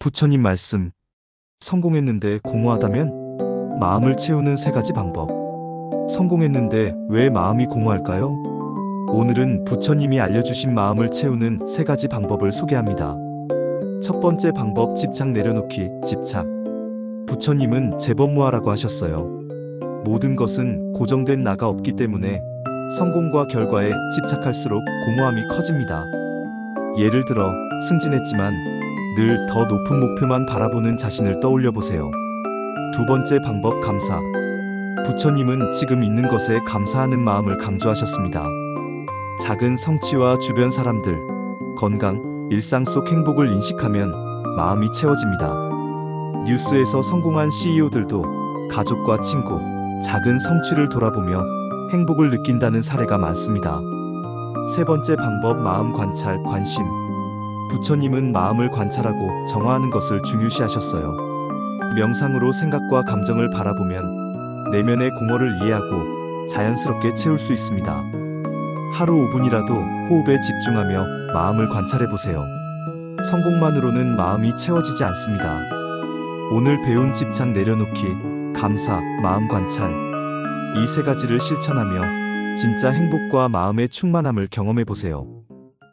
부처님 말씀. 성공했는데 공허하다면? 마음을 채우는 세 가지 방법. 성공했는데 왜 마음이 공허할까요? 오늘은 부처님이 알려주신 마음을 채우는 세 가지 방법을 소개합니다. 첫 번째 방법 집착 내려놓기, 집착. 부처님은 재범무하라고 하셨어요. 모든 것은 고정된 나가 없기 때문에 성공과 결과에 집착할수록 공허함이 커집니다. 예를 들어 승진했지만 늘 더 높은 목표만 바라보는 자신을 떠올려 보세요. 두 번째 방법 감사. 부처님은 지금 있는 것에 감사하는 마음을 강조하셨습니다. 작은 성취와 주변 사람들, 건강, 일상 속 행복을 인식하면 마음이 채워집니다. 뉴스에서 성공한 CEO들도 가족과 친구, 작은 성취를 돌아보며 행복을 느낀다는 사례가 많습니다. 세 번째 방법 마음 관찰, 관심. 부처님은 마음을 관찰하고 정화하는 것을 중요시하셨어요. 명상으로 생각과 감정을 바라보면 내면의 공허를 이해하고 자연스럽게 채울 수 있습니다. 하루 5분이라도 호흡에 집중하며 마음을 관찰해 보세요. 성공만으로는 마음이 채워지지 않습니다. 오늘 배운 집착 내려놓기, 감사, 마음 관찰. 이 세 가지를 실천하며 진짜 행복과 마음의 충만함을 경험해 보세요.